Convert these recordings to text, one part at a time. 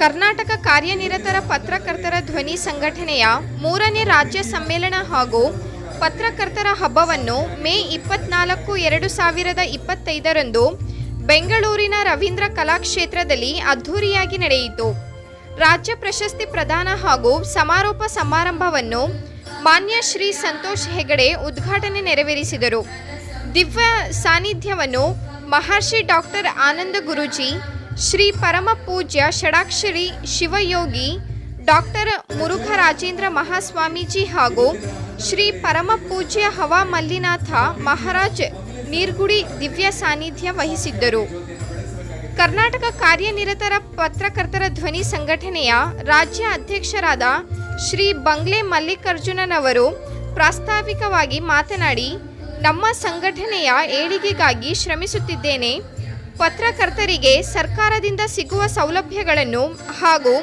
ಕರ್ನಾಟಕ ಕಾರ್ಯನಿರತರ ಪತ್ರಕರ್ತರ ಧ್ವನಿ ಸಂಘಟನೆಯ ಮೂರನೇ ರಾಜ್ಯ ಸಮ್ಮೇಳನ ಹಾಗೂ ಪತ್ರಕರ್ತರ ಹಬ್ಬವನ್ನು ಮೇ ಇಪ್ಪತ್ನಾಲ್ಕು ಎರಡು ಸಾವಿರದ ಇಪ್ಪತ್ತೈದರಂದು ಬೆಂಗಳೂರಿನ ರವೀಂದ್ರ ಕಲಾಕ್ಷೇತ್ರದಲ್ಲಿ ಅದ್ಧೂರಿಯಾಗಿ ನಡೆಯಿತು. ರಾಜ್ಯ ಪ್ರಶಸ್ತಿ ಪ್ರದಾನ ಹಾಗೂ ಸಮಾರೋಪ ಸಮಾರಂಭವನ್ನು ಮಾನ್ಯ ಶ್ರೀ ಸಂತೋಷ್ ಹೆಗಡೆ ಉದ್ಘಾಟನೆ ನೆರವೇರಿಸಿದರು. ದಿವ್ಯ ಸಾನ್ನಿಧ್ಯವನ್ನು ಮಹರ್ಷಿ ಡಾಕ್ಟರ್ ಆನಂದ ಗುರೂಜಿ ಶ್ರೀ ಪರಮ ಪೂಜ್ಯ ಷಡಾಕ್ಷರಿ ಶಿವಯೋಗಿ ಡಾಕ್ಟರ್ ಮುರುಘರಾಜೇಂದ್ರ ಮಹಾಸ್ವಾಮೀಜಿ ಹಾಗೂ ಶ್ರೀ ಪರಮ ಪೂಜ್ಯ ಹವಾ ಮಲ್ಲಿನಾಥ ಮಹಾರಾಜ್ ನೀರ್ಗುಡಿ ದಿವ್ಯ ಸಾನ್ನಿಧ್ಯ ವಹಿಸಿದ್ದರು. ಕರ್ನಾಟಕ ಕಾರ್ಯನಿರತರ ಪತ್ರಕರ್ತರ ಧ್ವನಿ ಸಂಘಟನೆಯ ರಾಜ್ಯ ಅಧ್ಯಕ್ಷರಾದ ಶ್ರೀ ಬಂಗ್ಲೆ ಮಲ್ಲಿಕಾರ್ಜುನನವರು ಪ್ರಾಸ್ತಾವಿಕವಾಗಿ ಮಾತನಾಡಿ, ನಮ್ಮ ಸಂಘಟನೆಯ ಏಳಿಗೆಗಾಗಿ ಶ್ರಮಿಸುತ್ತಿದ್ದೇನೆ. ಪತ್ರಕರ್ತರಿಗೆ ಸರ್ಕಾರದಿಂದ ಸಿಗುವ ಸೌಲಭ್ಯಗಳನ್ನು ಹಾಗೂ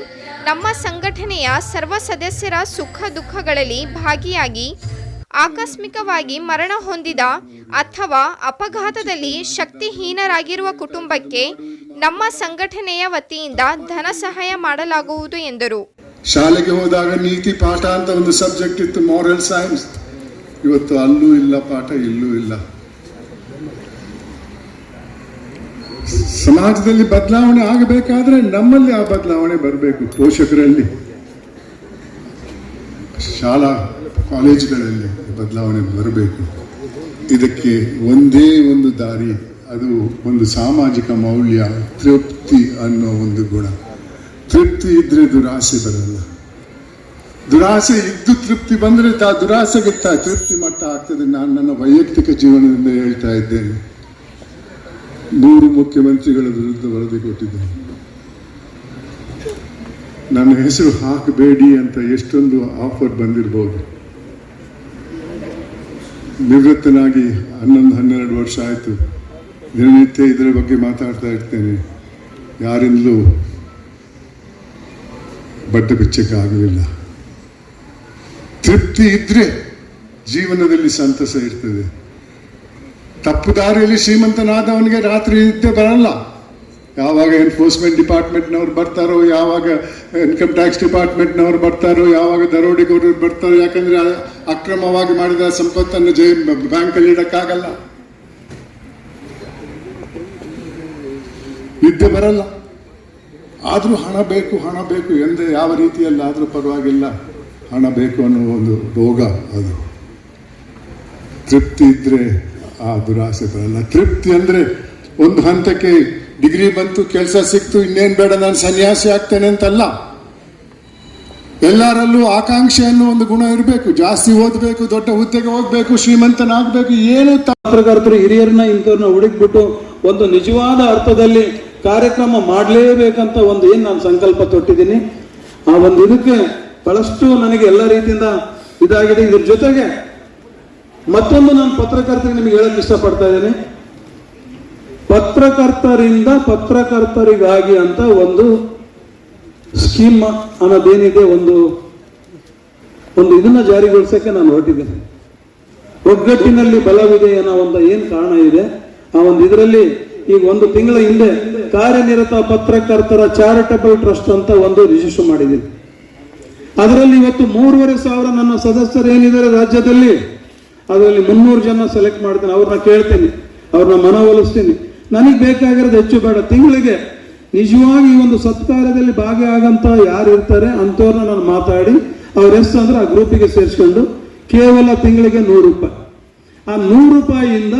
ನಮ್ಮ ಸಂಘಟನೆಯ ಸರ್ವ ಸದಸ್ಯರ ಸುಖ ದುಃಖಗಳಲ್ಲಿ ಭಾಗಿಯಾಗಿ, ಆಕಸ್ಮಿಕವಾಗಿ ಮರಣ ಹೊಂದಿದ ಅಥವಾ ಅಪಘಾತದಲ್ಲಿ ಶಕ್ತಿಹೀನರಾಗಿರುವ ಕುಟುಂಬಕ್ಕೆ ನಮ್ಮ ಸಂಘಟನೆಯ ವತಿಯಿಂದ ಧನ ಸಹಾಯ ಮಾಡಲಾಗುವುದು ಎಂದರು. ಶಾಲೆಗೆ ಹೋದಾಗ ನೀತಿ ಪಾಠ ಅಂತ ಒಂದು ಸಬ್ಜೆಕ್ಟ್ ಇತ್ತು ಮಾರಲ್ ಸೈನ್ಸ್ ಇವತ್ತು ಅಲ್ಲೂ ಇಲ್ಲ, ಪಾಠ ಇಲ್ಲೂ ಇಲ್ಲ. ಸಮಾಜದಲ್ಲಿ ಬದಲಾವಣೆ ಆಗಬೇಕಾದ್ರೆ ನಮ್ಮಲ್ಲಿ ಆ ಬದಲಾವಣೆ ಬರಬೇಕು ಪೋಷಕರಲ್ಲಿ. ಶಾಲಾ ಕಾಲೇಜುಗಳಲ್ಲಿ ಬದಲಾವಣೆ ಬರಬೇಕು. ಇದಕ್ಕೆ ಒಂದೇ ಒಂದು ದಾರಿ, ಅದು ಒಂದು ಸಾಮಾಜಿಕ ಮೌಲ್ಯ, ತೃಪ್ತಿ ಅನ್ನೋ ಒಂದು ಗುಣ. ತೃಪ್ತಿ ಇದ್ರೆ ದುರಾಸೆ ಬರಲ್ಲ. ದುರಾಸೆ ಇದ್ದು ತೃಪ್ತಿ ಬಂದ್ರೆ ತಾ ದುರಾಸೆಗಿತ್ತ ತೃಪ್ತಿ ಮಟ್ಟ ಆಗ್ತದೆ. ನಾನು ನನ್ನ ವೈಯಕ್ತಿಕ ಜೀವನದಿಂದ ಹೇಳ್ತಾ ಇದ್ದೇನೆ. ನೂರು ಮುಖ್ಯಮಂತ್ರಿಗಳ ವಿರುದ್ಧ ವರದಿ ಕೊಟ್ಟಿದ್ದೇನೆ ನನ್ನ ಹೆಸರು ಹಾಕಬೇಡಿ ಅಂತ ಎಷ್ಟೊಂದು ಆಫರ್ ಬಂದಿರಬಹುದು ನಿವೃತ್ತನಾಗಿ ಹನ್ನೊಂದು, ಹನ್ನೆರಡು ವರ್ಷ ಆಯಿತು. ದಿನನಿತ್ಯ ಇದರ ಬಗ್ಗೆ ಮಾತಾಡ್ತಾ ಇರ್ತೇನೆ. ಯಾರಿಂದಲೂ ಬಟ್ಟೆ ಬಿಚ್ಚಕ್ಕೆ ಆಗಲಿಲ್ಲ ತೃಪ್ತಿ ಇದ್ರೆ ಜೀವನದಲ್ಲಿ ಸಂತಸ ಇರ್ತದೆ. ತಪ್ಪು ದಾರಿಯಲ್ಲಿ ಶ್ರೀಮಂತನಾದವನಿಗೆ ರಾತ್ರಿ ನಿದ್ದೆ ಬರಲ್ಲ. ಯಾವಾಗ ಎನ್ಫೋರ್ಸ್ಮೆಂಟ್ ಡಿಪಾರ್ಟ್ಮೆಂಟ್ನವ್ರು ಬರ್ತಾರೋ, ಯಾವಾಗ ಇನ್ಕಮ್ ಟ್ಯಾಕ್ಸ್ ಡಿಪಾರ್ಟ್ಮೆಂಟ್ನವ್ರು ಬರ್ತಾರೋ, ಯಾವಾಗ ದರೋಡೆಗೋರು ಬರ್ತಾರೋ, ಯಾಕಂದರೆ ಅಕ್ರಮವಾಗಿ ಮಾಡಿದ ಸಂಪತ್ತನ್ನು ಜೈ ಬ್ಯಾಂಕಲ್ಲಿ ಇಡೋಕ್ಕಾಗಲ್ಲ. ನಿದ್ದೆ ಬರಲ್ಲ. ಆದರೂ ಹಣ ಬೇಕು ಹಣ ಬೇಕು ಎಂದೇ ಯಾವ ರೀತಿಯಲ್ಲಾದರೂ ಪರವಾಗಿಲ್ಲ. ಹಣ ಬೇಕು ಅನ್ನೋ ಒಂದು ರೋಗ ಅದು. ತೃಪ್ತಿ ಇದ್ರೆ ಆ ದುರಾಸೆ ಬರಲ್ಲ ತೃಪ್ತಿ ಅಂದ್ರೆ ಒಂದು ಹಂತಕ್ಕೆ ಡಿಗ್ರಿ ಬಂತು, ಕೆಲಸ ಸಿಕ್ತು, ಇನ್ನೇನು ಬೇಡ, ನಾನು ಸನ್ಯಾಸಿ ಆಗ್ತೇನೆ ಅಂತಲ್ಲ. ಎಲ್ಲರಲ್ಲೂ ಆಕಾಂಕ್ಷೆ ಅನ್ನೋ ಒಂದು ಗುಣ ಇರಬೇಕು. ಜಾಸ್ತಿ ಓದಬೇಕು, ದೊಡ್ಡ ಹುದ್ದೆಗೆ ಹೋಗ್ಬೇಕು, ಶ್ರೀಮಂತನಾಗಬೇಕು, ಏನು ಪತ್ರಕರ್ತರು ಹಿರಿಯರನ್ನ ಇಂಥವ್ರನ್ನ ಹುಡುಕ್ಬಿಟ್ಟು ಒಂದು ನಿಜವಾದ ಅರ್ಥದಲ್ಲಿ ಕಾರ್ಯಕ್ರಮ ಮಾಡಲೇಬೇಕಂತ ಒಂದು ಏನು ನಾನು ಸಂಕಲ್ಪ ತೊಟ್ಟಿದ್ದೀನಿ. ಆ ಒಂದು ಇದಕ್ಕೆ ಬಹಳಷ್ಟು ನನಗೆ ಎಲ್ಲ ರೀತಿಯಿಂದ ಇದಾಗಿದೆ. ಇದ್ರ ಜೊತೆಗೆ ಮತ್ತೊಂದು ನಾನು ಪತ್ರಕರ್ತರಿಗೆ ನಿಮಗೆ ಹೇಳಕ್ ಇಷ್ಟಪಡ್ತಾ ಇದ್ದೇನೆ. ಪತ್ರಕರ್ತರಿಂದ ಪತ್ರಕರ್ತರಿಗಾಗಿ ಅಂತ ಒಂದು ಸ್ಕೀಮ್ ಅನ್ನೋದೇನಿದೆ, ಒಂದು ಒಂದು ಇದನ್ನ ಜಾರಿಗೊಳಿಸಕ್ಕೆ ನಾನು ಹೊರಟಿದ್ದೇನೆ. ಒಗ್ಗಟ್ಟಿನಲ್ಲಿ ಬಲವಿದೆ ಅನ್ನೋ ಒಂದು ಏನು ಕಾರಣ ಇದೆ, ಆ ಒಂದು ಇದರಲ್ಲಿ ಈಗ ಒಂದು ತಿಂಗಳ ಹಿಂದೆ ಕಾರ್ಯನಿರತ ಪತ್ರಕರ್ತರ ಚಾರಿಟಬಲ್ ಟ್ರಸ್ಟ್ ಅಂತ ಒಂದು ರಿಜಿಸ್ಟರ್ ಮಾಡಿದ್ದೀನಿ. ಅದರಲ್ಲಿ ಇವತ್ತು ಮೂರುವರೆ ಸಾವಿರ ನನ್ನ ಸದಸ್ಯರು ಏನಿದ್ದಾರೆ ರಾಜ್ಯದಲ್ಲಿ? ಅದರಲ್ಲಿ ಮುನ್ನೂರು ಜನ ಸೆಲೆಕ್ಟ್ ಮಾಡ್ತೇನೆ, ಅವ್ರನ್ನ ಕೇಳ್ತೀನಿ, ಅವ್ರನ್ನ ಮನವೊಲಿಸ್ತೀನಿ. ನನಗೆ ಬೇಕಾಗಿರೋದು ಹೆಚ್ಚು ಬೇಡ. ತಿಂಗಳಿಗೆ ನಿಜವಾಗಿ ಈ ಒಂದು ಸತ್ಕಾರದಲ್ಲಿ ಭಾಗಿಯಾಗಂತ ಯಾರು ಇರ್ತಾರೆ ಅಂಥವ್ರನ್ನ ನಾನು ಮಾತಾಡಿ, ಅವ್ರ ಎಸ್ ಅಂದ್ರೆ ಆ ಗ್ರೂಪಿಗೆ ಸೇರಿಸ್ಕೊಂಡು ಕೇವಲ ತಿಂಗಳಿಗೆ ನೂರು ರೂಪಾಯಿ. ಆ ನೂರು ರೂಪಾಯಿಯಿಂದ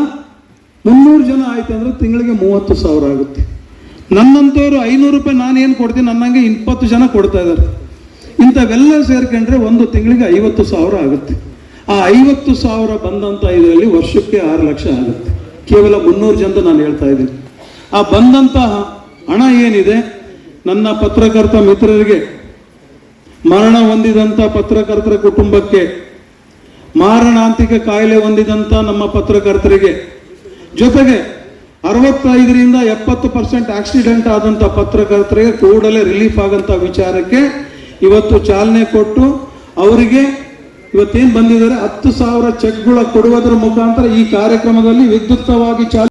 ಮುನ್ನೂರು ಜನ ಆಯ್ತು ಅಂದ್ರೆ ತಿಂಗಳಿಗೆ ಮೂವತ್ತು ಸಾವಿರ ಆಗುತ್ತೆ. ನನ್ನಂಥವ್ರು ಐನೂರು ರೂಪಾಯಿ ನಾನು ಏನು ಕೊಡ್ತೀನಿ, ನನ್ನಂಗೆ ಇಪ್ಪತ್ತು ಜನ ಕೊಡ್ತಾ ಇದ್ದಾರೆ ಇಂಥವೆಲ್ಲ ಸೇರ್ಕೊಂಡ್ರೆ ಒಂದು ತಿಂಗಳಿಗೆ ಐವತ್ತು ಸಾವಿರ ಆಗುತ್ತೆ. ಆ ಐವತ್ತು ಸಾವಿರ ಬಂದಂತ ಇದರಲ್ಲಿ ವರ್ಷಕ್ಕೆ ಆರು ಲಕ್ಷ ಆಗುತ್ತೆ. ಕೇವಲ ಮುನ್ನೂರು ಜನ ನಾನು ಹೇಳ್ತಾ ಇದ್ದೀನಿ. ಆ ಬಂದಂತಹ ಹಣ ಏನಿದೆ? ನನ್ನ ಪತ್ರಕರ್ತ ಮಿತ್ರರಿಗೆ ಮರಣ ಹೊಂದಿದಂತ ಪತ್ರಕರ್ತರ ಕುಟುಂಬಕ್ಕೆ, ಮಾರಣಾಂತಿಕ ಕಾಯಿಲೆ ಹೊಂದಿದಂತ ನಮ್ಮ ಪತ್ರಕರ್ತರಿಗೆ ಜೊತೆಗೆ ಅರವತ್ತೈದರಿಂದ ಎಪ್ಪತ್ತು ಪರ್ಸೆಂಟ್ ಆಕ್ಸಿಡೆಂಟ್ ಆದಂತ ಪತ್ರಕರ್ತರಿಗೆ ಕೂಡಲೇ ರಿಲೀಫ್ ಆಗಂತ ವಿಚಾರಕ್ಕೆ ಇವತ್ತು ಚಾಲನೆ ಕೊಟ್ಟು ಅವರಿಗೆ ಇವತ್ತೇನ್ ಬಂದಿದ್ದಾರೆ? ಹತ್ತು ಸಾವಿರ ಚೆಕ್ಗಳ ಕೊಡುವುದರ ಮುಖಾಂತರ ಈ ಕಾರ್ಯಕ್ರಮದಲ್ಲಿ ವಿದ್ಯುಕ್ತವಾಗಿ ಚಾಲನೆ